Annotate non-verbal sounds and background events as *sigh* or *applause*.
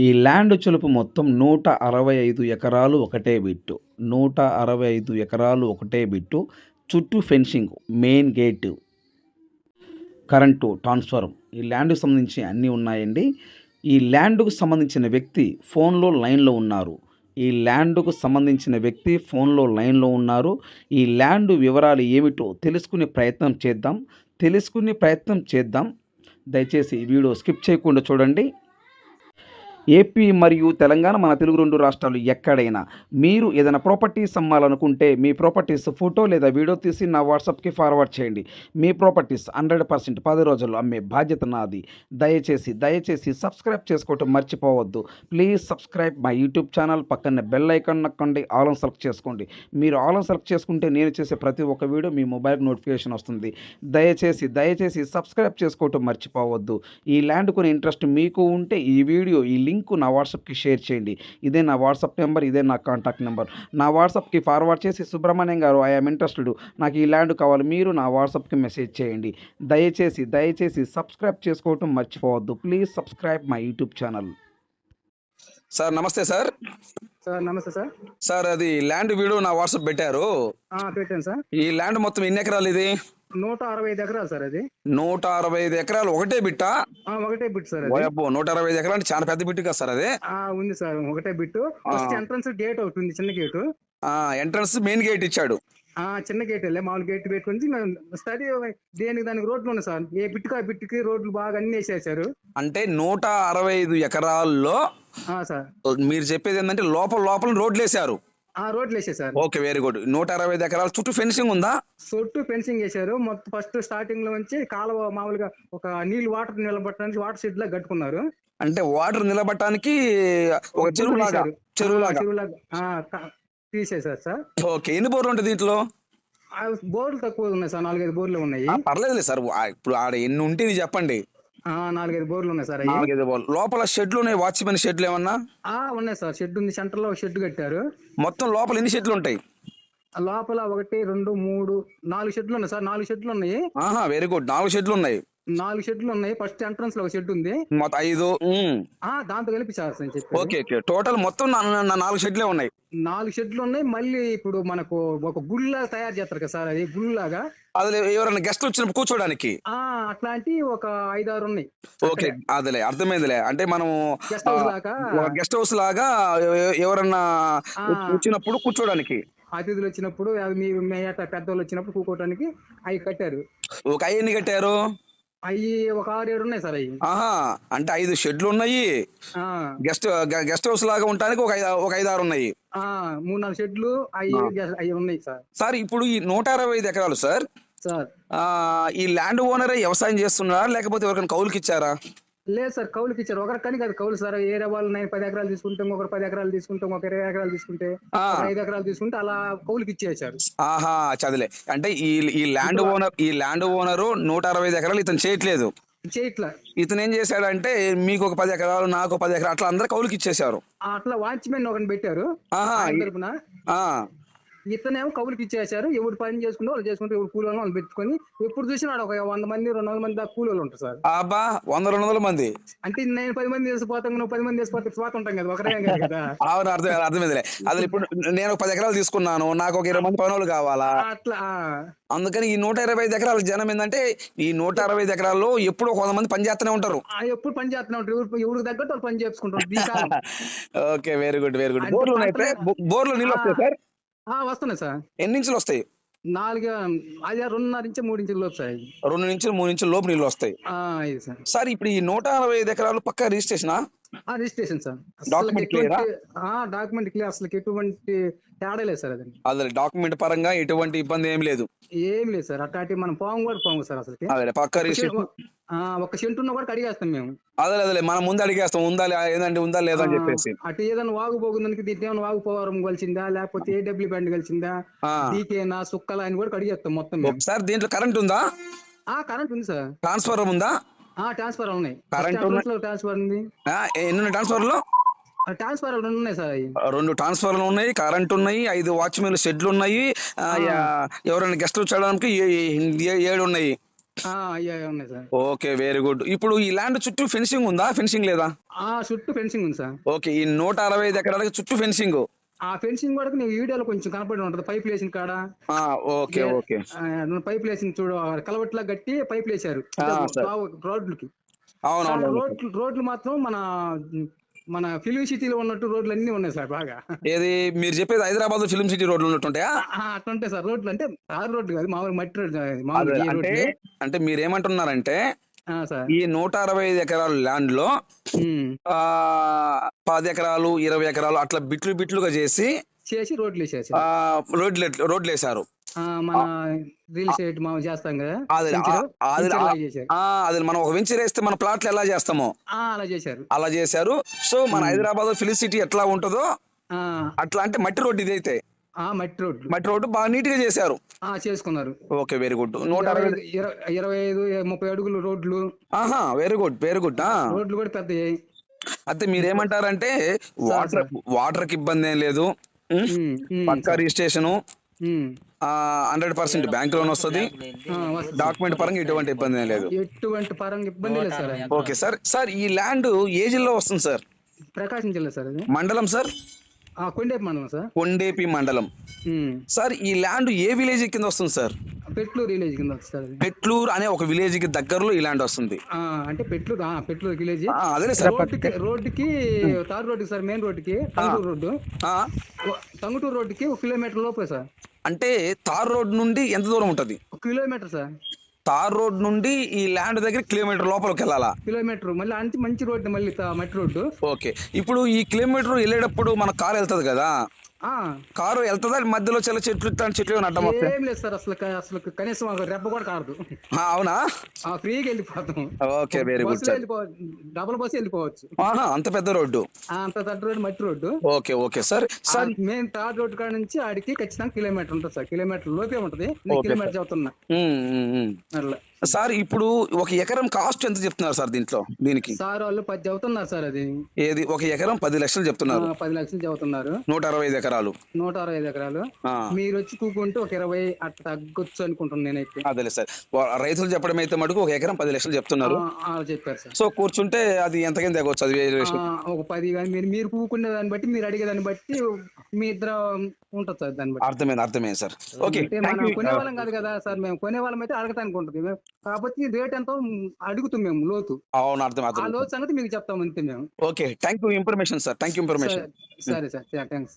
ఈ ల్యాండ్ చులుపు మొత్తం నూట అరవై ఐదు ఎకరాలు ఒకటే బిట్టు. నూట అరవై ఐదు ఎకరాలు ఒకటే బిట్టు. చుట్టూ fencing main gate current transformer. ఈ ల్యాండ్కు సంబంధించి అన్నీ ఉన్నాయండి. ఈ ల్యాండ్కు సంబంధించిన వ్యక్తి ఫోన్లో లైన్లో ఉన్నారు. ఈ ల్యాండ్కు సంబంధించిన వ్యక్తి ఫోన్లో లైన్లో ఉన్నారు. ఈ ల్యాండ్ వివరాలు ఏమిటో తెలుసుకునే ప్రయత్నం చేద్దాం. తెలుసుకునే ప్రయత్నం చేద్దాం. దయచేసి ఈ వీడియో స్కిప్ చేయకుండా చూడండి. ఏపీ మరియు తెలంగాణ మన తెలుగు రెండు రాష్ట్రాలు ఎక్కడైనా. మీరు ఏదైనా ప్రాపర్టీస్ అమ్మాలనుకుంటే మీ ప్రాపర్టీస్ ఫోటో లేదా వీడియో తీసి నా వాట్సాప్కి ఫార్వర్డ్ చేయండి. మీ ప్రాపర్టీస్ హండ్రెడ్ పర్సెంట్ పది రోజుల్లో అమ్మే బాధ్యత నాది. దయచేసి దయచేసి సబ్స్క్రైబ్ చేసుకోవటం మర్చిపోవద్దు. Please subscribe my YouTube channel పక్కన బెల్ ఐకాన్ నొక్కండి ఆల్ సెలెక్ట్ చేసుకోండి. మీరు ఆల్ సెలెక్ట్ చేసుకుంటే నేను చేసే ప్రతి ఒక్క వీడియో మీ మొబైల్ నోటిఫికేషన్ వస్తుంది. దయచేసి దయచేసి సబ్స్క్రైబ్ చేసుకోవటం మర్చిపోవద్దు. ఈ ల్యాండ్ కొని ఇంట్రెస్ట్ మీకు ఉంటే ఈ వీడియో ఈ లింక్ నా వాట్సాప్కి షేర్ చేయండి. ఇదే నా వాట్సాప్ నెంబర్ ఇదే నా కాంటాక్ట్ నెంబర్. నా వాట్సాప్కి ఫార్వర్డ్ చేసి సుబ్రహ్మణ్యం గారు ఐఎమ్ ఇంట్రెస్టెడ్ నాకు ఈ ల్యాండ్ కావాలి. మీరు నా వాట్సాప్కి మెసేజ్ చేయండి. దయచేసి దయచేసి సబ్స్క్రైబ్ చేసుకోవటం మర్చిపోవద్దు. Please subscribe my YouTube channel. Sir నమస్తే సార్. సార్ నమస్తే సార్. సార్ అది ల్యాండ్ వీడియో నా వాట్సాప్ పెట్టారు. ఆ, పెట్టాను సార్. ఈ ల్యాండ్ మొత్తం ఎన్ని ఎకరాలు ఇది? నూట అరవై ఐదు ఎకరాలు సార్ అది. నూట అరవై ఐదు ఎకరాలు ఒకటే బిట్టా? ఒకటే బిట్ సార్ ఓయబ్బో నూట అరవై ఐదు ఎకరాలు చాలా పెద్ద బిట్టు కదా సార్ అది. ఆ, ఉంది సార్ ఒకటే బిట్ ఫస్ట్ ఎంట్రన్స్ గేట్ ఒకటి ఉంది చిన్న గేటు. ఎంట్రన్స్ మెయిన్ గేట్ ఇచ్చాడు. ఆ చిన్న గేట్ వెళ్ళే మామూలు గేట్ పెట్టుకుని స్టడీ దేనికి దానికి రోడ్లు ఉన్నాయి సార్? ఏ బిట్టుకు ఆ బిట్టుకి రోడ్లు బాగా అన్ని వేసేసారు అంటే నూట అరవై ఐదు ఎకరాల్లో ఆ, సార్. మీరు చెప్పేది ఏంటంటే లోపల లోపల రోడ్లు వేశారు. ఆ రోడ్లు వేసేసారు. ఓకే వెరీ గుడ్ నూట అరవై ఐదు ఎకరాల చుట్టూ ఫెన్సింగ్ ఉందా? చుట్టూ ఫెన్సింగ్ వేశారు మొత్తం ఫస్ట్ స్టార్టింగ్లో నుంచి కాలువ మామూలుగా ఒక నీళ్ళు వాటర్ నిలబట్టడానికి వాటర్ షెడ్ లా కట్టుకున్నారు. అంటే వాటర్ నిలబట్టడానికి ఒక చెరువు లాగా. చెరువు ఆ, లాగా ఆ, తీసేశారు సార్. ఓకే ఎన్ని బోర్లు ఉంటాయి దీంట్లో? ఆ, బోర్లు తక్కువ ఉన్నాయి సార్. నాలుగైదు బోర్లు ఉన్నాయి. ఆ, పర్లేదులే సార్. ఆ, ఇప్పుడు ఆడ ఎన్ని ఉంటే చెప్పండి. ఆ, నాలుగైదు బోర్లు ఉన్నాయి సార్ నాలుగైదు బోర్లు. లోపల షెడ్లు ఉన్నాయి వాచ్మెన్ షెడ్లు ఏమన్నా? ఆ ఉన్నాయి సార్. షెడ్ ఉంది. సెంటర్లో షెడ్ కట్టారు. మొత్తం లోపల ఎన్ని షెడ్లు ఉంటాయి? లోపల ఒకటి రెండు మూడు నాలుగు షెడ్లు ఉన్నాయి సార్. నాలుగు షెడ్లు ఉన్నాయి. ఆహా వెరీ గుడ్ నాలుగు షెడ్లు ఉన్నాయి. నాలుగు షెడ్లు ఉన్నాయి. ఫస్ట్ ఎంట్రన్స్లో ఒక షెడ్ ఉంది. మొత్తం ఐదు. ఆ దాంతో కలిపి సార్ అని చెప్పి ఓకే ఓకే. టోటల్ మొత్తం నా- నా- నా నాలుగు షెడ్లే ఉన్నాయి. నాలుగు షెడ్లు ఉన్నాయి. మళ్ళీ ఇప్పుడు మనకు ఒక గుళ్ళ తయారు చేస్తారు కదా సార్ అది గుళ్ళలాగా. అదిలే ఎవరైనా గెస్ట్లు వచ్చినప్పుడు కూర్చోడానికి? ఆ అట్లాంటి ఒక ఐదారు ఉన్నాయి. ఓకే అదిలే అర్థమైందిలే. అంటే మనం గెస్ట్ హౌస్ లాగా. గెస్ట్ హౌస్ లాగా ఎవ- ఎవరన్నా ఆ. వచ్చినప్పుడు కూర్చోడానికి. అతిథులు వచ్చినప్పుడు అవి మీ మేట పెద్దోళ్ళు వచ్చినప్పుడు కూకోవడానికి అవి కట్టారు. ఒక ఐదు ఎన్ని కట్టారు. అవి ఒక ఆరు ఏడు ఉన్నాయి సార్ అవి ఆహా అంటే ఐదు షెడ్లు ఉన్నాయి. ఆ. గెస్ట్ గెస్ట్ హౌస్ లాగా ఉండడానికి ఒక ఐదు ఒక ఐదు ఆరు ఉన్నాయి. మూడు నాలుగు షెడ్లు అవి అవి ఉన్నాయి సార్. సార్ ఇప్పుడు ఈ నూట అరవై ఐదు ఎకరాలు సార్ సార్. ఆ, ఈ ల్యాండ్ ఓనరే వ్యవసాయం చేస్తున్నారా? లేకపోతే ఎవరికైనా కౌలుకి ఇచ్చారా? లేదు సార్ కౌలుకి ఇచ్చారు. ఒకరి కానీ కాదు కౌలు సార్. ఏరే వాళ్ళు నేను పది ఎకరాలు తీసుకుంటాం ఒకరు పది ఎకరాలు తీసుకుంటాం ఒక ఇరవై ఎకరాలు తీసుకుంటే ఐదు ఎకరాలు తీసుకుంటే అలా కౌలుకి ఇచ్చేసారు ఆహా చదిలే అంటే ఈ ఈ ల్యాండ్ ఓనర్ ఈ ల్యాండ్ ఓనరు నూట అరవై ఐదు ఎకరాలు ఇతను చేయట్లేదు. చేయట్లా. ఇతను ఏం చేశాడంటే మీకు ఒక పది ఎకరాలు నాకు ఒక పది ఎకరాలు అట్లా అందరు కౌలుకి ఇచ్చేశారు. ఆ అట్లా వాచ్మెన్ ఒకరిని పెట్టారు ఇతనేమో కౌలుకి ఇచ్చేసారు ఎవరు పని చేసుకుంటే వాళ్ళు చేసుకుంటే ఎవరు కూలి వాళ్ళు పెట్టుకొని ఎప్పుడు చూసినా ఒక వంద మంది రెండు వందల మంది దాకా కూలి వాళ్ళు ఉంటారు సార్. అబ్బా వంద రెండు వందల మంది. అంటే నేను పది మంది చేసిపోతాం నువ్వు పది మంది చేసిపోతే పోతుంటాం కదా ఒకరే కాదు. *laughs* అవును అర్థం అర్థమైందిలే. అది ఇప్పుడు నేను ఒక పది ఎకరాలు తీసుకున్నాను నాకు ఒక ఇరవై మంది పనులు కావాలా? అట్లా. అందుకని ఈ నూట ఇరవై ఐదు ఎకరాల జనం ఏంటంటే ఈ నూట అరవై ఐదు ఎకరాల్లో ఎప్పుడో ఒక వంద మంది పని చేస్తూనే ఉంటారు. ఎప్పుడు పని చేస్తున్నా ఉంటారు. ఎవరు ఎవరికి తగ్గట్టు వాళ్ళు పని చేసుకుంటారు. *laughs* Okay very good very good బోర్లు బోర్లు నీళ్ళు వస్తాయి సార్? వస్తున్నాయి సార్. ఎన్ని ఇంచులు వస్తాయి? నాలుగు అది రెండున్నర నుంచి మూడు ఇంచుల లోపు సార్. రెండు నుంచి మూడు నుంచి లోపు నీళ్ళు వస్తాయి. సార్. ఇప్పుడు ఈ నూట అరవై ఐదు ఎకరాలు పక్క రిజిస్ట్రేషనా? Registration sir. clear ఆ? Document clear. అసలు ఎటువంటి తేడా లేదు సార్ అది అదే డాక్యుమెంట్ పరంగా ఎటువంటి ఇబ్బంది ఏం లేదు. ఏం లేదు సార్. అట్లాంటి మనం పోవం కూడా పోము సార్ అసలుకి. అదే పక్క రిజిస్ట్రేషన్. ఒక సెంటు ఉన్న కూడా కడిగేస్తాం మేము. అదే అదే మనం ముందు అడిగేస్తాం ఉందా లే- ఏందంటే ఉందా లేదా అని చెప్పేసి. అటు ఏదైనా వాగు పోగుందానికి దీంట్లో ఏమైనా వాగు పోవరం కలిసిందా లేకపోతే ఏడబ్ల్యూ బ్యాండ్ కలిసిందా. డీకేనా సుక్కలా అని కూడా కడిగేస్తాం మొత్తం సార్ దీంట్లో కరెంట్ ఉందా? ఆ కరెంట్ ఉంది సార్. ట్రాన్స్ఫర్ ఉందా? ఆ ట్రాన్స్ఫర్ ఉన్నాయి. ఉన్న- ట్రాన్స్ఫర్ ఉంది. ఎన్ని ట్రాన్స్ఫర్ రెండు ఉన్నాయి సార్ రెండు ట్రాన్స్ఫర్లు ఉన్నాయి కరెంట్ ఉన్నాయి ఐదు వాచ్మెన్ షెడ్లు ఉన్నాయి. ఎవరైనా గెస్ట్ వచ్చడానికి ఏడు ఉన్నాయి. ఉన్నాయి సార్. ఓకే వెరీ గుడ్ ఇప్పుడు ఈ ల్యాండ్ చుట్టూ ఫెన్సింగ్ ఉందా? ఫెన్సింగ్ లేదా? ఆ చుట్టూ ఫెన్సింగ్ ఉంది సార్. ఓకే ఈ నూట అరవై ఐదు ఎకరాలకి చుట్టూ ఫెన్సింగ్ ఆ ఫెన్సింగ్ కూడా నీకు వీడియోలో కొంచెం కనపడి ఉంటది. పైప్ వేసిన కాడ. Okay okay. పైప్ వేసిన చూడు కలవట్లా గట్టి పైప్ వేసారు ఆ, సార్. రోడ్లకి. రోడ్లు మాత్రం మన మన ఫిలిం సిటీలో ఉన్నట్టు రోడ్లు అన్ని ఉన్నాయి సార్ బాగా. ఏది? మీరు చెప్పేది హైదరాబాద్ ఫిల్మ్ సిటీ రోడ్లు ఉన్నట్టుంటాయా? ఆ, అట్లా ఉంటాయి సార్. రోడ్లు అంటే తారు రోడ్లు కాదు మామూలు మట్టి రోడ్లు మామూలు అంటే మీరు ఏమంటున్నారంటే ఈ నూట అరవై ఐదు ఎకరాల ల్యాండ్లో పది ఎకరాలు ఇరవై ఎకరాలు అట్లా బిట్లు బిట్లుగా చేసి చేసి రోడ్లు వేసేసి రోడ్లు రోడ్లు వేశారు. మన రియల్ ఎస్టేట్ మనం చేస్తాం కదా అది మనం ఒక వెంచర్ వేస్తే మన ప్లాట్లు ఎలా చేస్తామో. అలా చేశారు. అలా చేశారు. సో మన హైదరాబాద్ ఫిలిం సిటీ ఎట్లా ఉంటుందో అట్లా అంటే మట్టి రోడ్డు ఇదైతే. మట్టి రోడ్లు మట్టి రోడ్డు బాగా నీట్గా చేశారు. ఆ చేసుకున్నారు. ఓకే వెరీ గుడ్ నూట ఇరవై ఐదు- ఇరవై- ఇరవై ఐదు ముప్పై అడుగులు రోడ్లు. ఆహా వెరీ గుడ్ వెరీ గుడ్ రోడ్లు కూడా పెద్దవి అయితే మీరేమంటారంటే వాటర్ వాటర్కి ఇబ్బంది ఏం లేదు. పక్కా registration. Hundred percent bank loan వస్తుంది. డాక్యుమెంట్ పరంగా ఎటువంటి ఇబ్బంది లేదు. ఎటువంటి పరంగా ఇబ్బంది లేదు సార్. ఓకే సార్ సార్ ఈ ల్యాండ్ ఏ జిల్లా వస్తుంది సార్ ప్రకాశం జిల్లా సార్ మండలం సార్ కొండేపు మండలం సార్ కొండేపి మండలం. సార్ ఈ ల్యాండ్ ఏ విలేజ్ కింద వస్తుంది సార్ పెట్లూరు విలేజ్ కింద వస్తుంది సార్ అది. పెట్లూరు అనే ఒక విలేజ్కి దగ్గరలో ల్యాండ్ వస్తుంది. అంటే పెట్లూరు పెట్లూరు విలేజ్. ఆ, అదేలే సార్. రోడ్డుకి తార్ రోడ్డుకి సార్ మెయిన్ రోడ్డుకి టంగుటూరు రోడ్డు. టంగుటూరు రోడ్డుకి ఒక కిలోమీటర్ లోపే సార్. అంటే తార్ రోడ్ నుండి ఎంత దూరం ఉంటది? ఒక కిలోమీటర్ సార్. తార్ రోడ్ నుండి ఈ ల్యాండ్ దగ్గర కిలోమీటర్ లోపలికి వెళ్ళాలా? కిలోమీటర్ మళ్ళీ అంతే మంచి రోడ్డు మళ్ళీ మట్టి రోడ్డు. ఓకే. ఇప్పుడు ఈ కిలోమీటర్ వెళ్ళేటప్పుడు మన కారు వెళ్తది కదా? కారు వెళ్తుందా? మధ్యలో చిన్న చెట్లు చెట్లు అడ్డం ఏం లేదు సార్ అసలు అసలు కనీసం రెప్ప కూడా ఆ, అవునా? ఫ్రీగా వెళ్ళిపోతాం. Okay very good sir double bus వెళ్ళిపోవచ్చు. అంత పెద్ద రోడ్డు. అంత తట్టు రోడ్డు మట్టి road. Okay okay sir sir main tar road కాడ నుంచి ఆడికి ఖచ్చితంగా కిలోమీటర్ ఉంటుంది సార్. కిలోమీటర్ లోపే ఉంటది. కిలోమీటర్ ఉమ్. అట్లా. సార్ ఇప్పుడు ఒక ఎకరం కాస్ట్ ఎంత చెప్తున్నారు సార్ దీంట్లో దీనికి? సార్ వాళ్ళు పది చెబుతున్నారు సార్ అది. ఏది? ఒక ఎకరం పది లక్షలు చెప్తున్నారు. పది లక్షలు చెబుతున్నారు. నూట అరవై ఐదు ఎకరాలు. నూట అరవై ఐదు ఎకరాలు. మీరు వచ్చి కూకుంటే ఒక ఇరవై అట్లా తగ్గొచ్చు అనుకుంటున్నాను నేనైతే. అదేలే సార్. రైతులు చెప్పడం అయితే మటుకు ఒక ఎకరం పది లక్షలు చెప్తున్నారు. చెప్పారు సార్. సో కూర్చుంటే అది ఎంతకైనా తగ్గొచ్చు? అది ఒక పది కానీ మీరు మీరు కూకునే దాన్ని బట్టి మీరు అడిగే దాన్ని బట్టి మీ ఇద్దరు ఉంటుంది సార్ దాన్ని బట్టి. అర్థమైంది అర్థమైంది సార్. ఓకే కొనే వాళ్ళం కాదు కదా సార్ మేము కొనే వాళ్ళం అయితే అడగటానికి ఉంటుంది. కాకపోతే రేట్ ఎంతో అడుగుతాం మేము లోతు. అవును అర్థం ఆ అర్థం లోతు సంగతి మీకు చెప్తాం అంతే మేము. Okay thank you information sir. Thank you information. సరే సరే సార్ థ్యాంక్స్